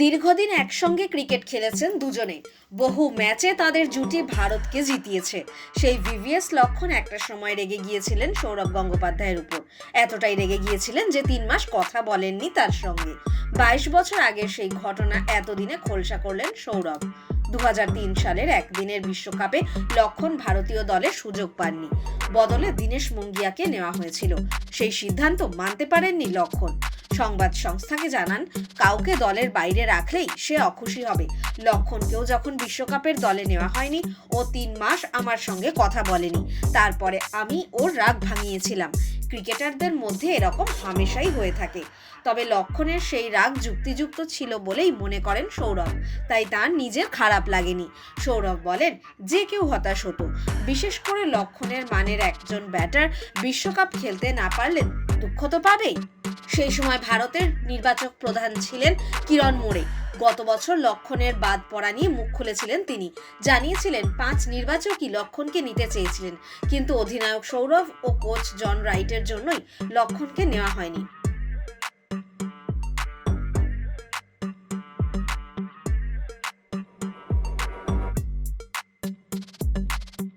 দীর্ঘদিন একসঙ্গে ক্রিকেট খেলেছেন দুজনে বহু ম্যাচে তাদের জুটি ভারতকে জিতিয়েছে। সেই ভিভিএস লক্ষণ একটা সময় রেগে গিয়েছিলেন সৌরভ গঙ্গোপাধ্যায়ের উপর। এতটাই রেগে গিয়েছিলেন যে তিন মাস কথা বলেননি তার সঙ্গে। বাইশ বছর আগের সেই ঘটনা এতদিনে খোলসা করলেন সৌরভ। দু সালের একদিনের বিশ্বকাপে লক্ষণ ভারতীয় দলে সুযোগ পাননি। বদলে দীনেশ মুঙ্গিয়াকে নেওয়া হয়েছিল। সেই সিদ্ধান্ত মানতে পারেননি লক্ষণ। সংবাদ সংস্থাকে জানান, কাউকে দলের বাইরে রাখলেই সে অখুশি হবে। লক্ষণকেও যখন বিশ্বকাপের দলে নেওয়া হয়নি, ও তিন মাস আমার সঙ্গে কথা বলেনি। তারপরে আমি ওর রাগ ভাঙিয়েছিলাম। ক্রিকেটারদের মধ্যে এরকম হামেশাই হয়ে থাকে। তবে লক্ষণের সেই রাগ যুক্তিযুক্ত ছিল বলেই মনে করেন সৌরভ। তাই তার নিজের খারাপ লাগেনি। সৌরভ বলেন, যে কেউ হতাশ হতো। বিশেষ করে লক্ষণের মানের একজন ব্যাটার বিশ্বকাপ খেলতে না পারলে দুঃখ তো পাবেই। সেই সময় ভারতের নির্বাচক প্রধান ছিলেন কিরণ মোড়ে। গত বছর লক্ষণের বাদ পড়া নিয়ে মুখ খুলেছিলেন তিনি। জানিয়েছিলেন, পাঁচ নির্বাচকই লক্ষণকে নিতে চেয়েছিলেন। কিন্তু অধিনায়ক সৌরভ ও কোচ জন রাইটের জন্যই লক্ষণকে নেওয়া হয়নি।